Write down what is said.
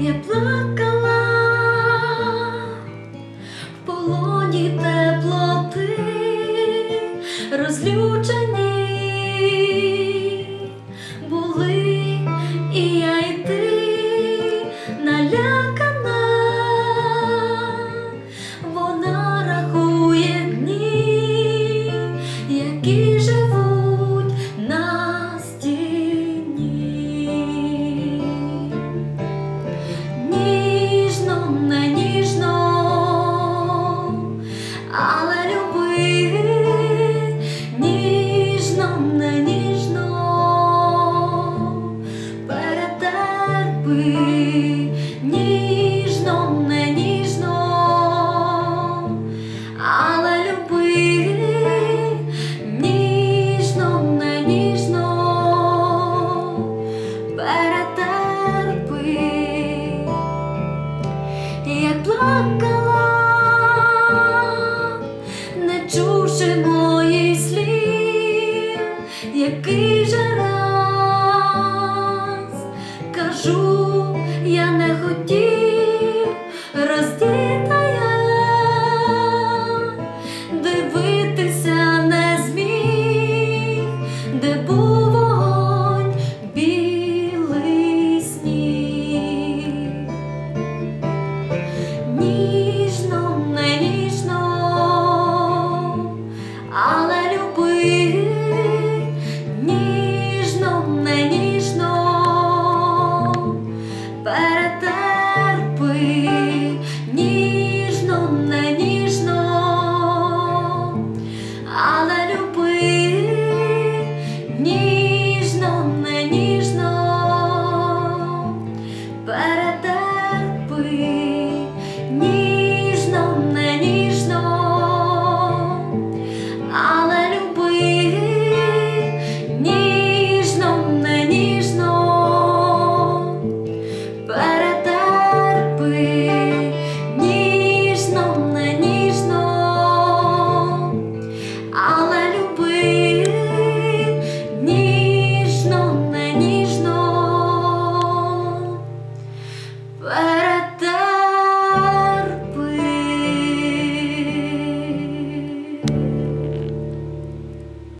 Я плакала. ніжно, не ніжно перетерпи ніжно. який же раз кажу, я не хотів розділити. we